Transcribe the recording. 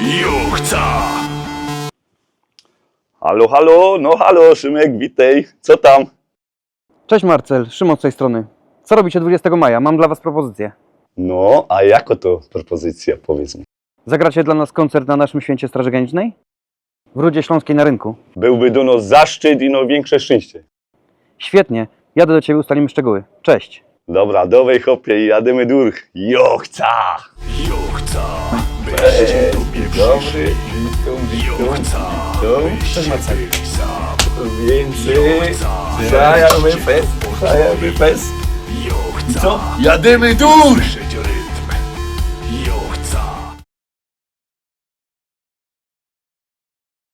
Юхта! Halo, halo, no halo, Szymek, witaj. Co tam? Cześć Marcel, Szymon z tej strony. Co robicie 20 maja? Mam dla Was propozycję. No, a jako to propozycja, powiedz mi. Zagracie dla nas koncert na naszym święcie Straży Granicznej? W Rudzie Śląskiej na rynku. Byłby do nas zaszczyt i no większe szczęście. Świetnie, jadę do Ciebie, ustalimy szczegóły. Cześć. Dobra, dowej hopie i jademy dur. Jochca! Dobry, przyszli. witam, Juchca! Cześć. Więcej, zajamy fest, zajamy fest. Juchca! Co? Jademy dur!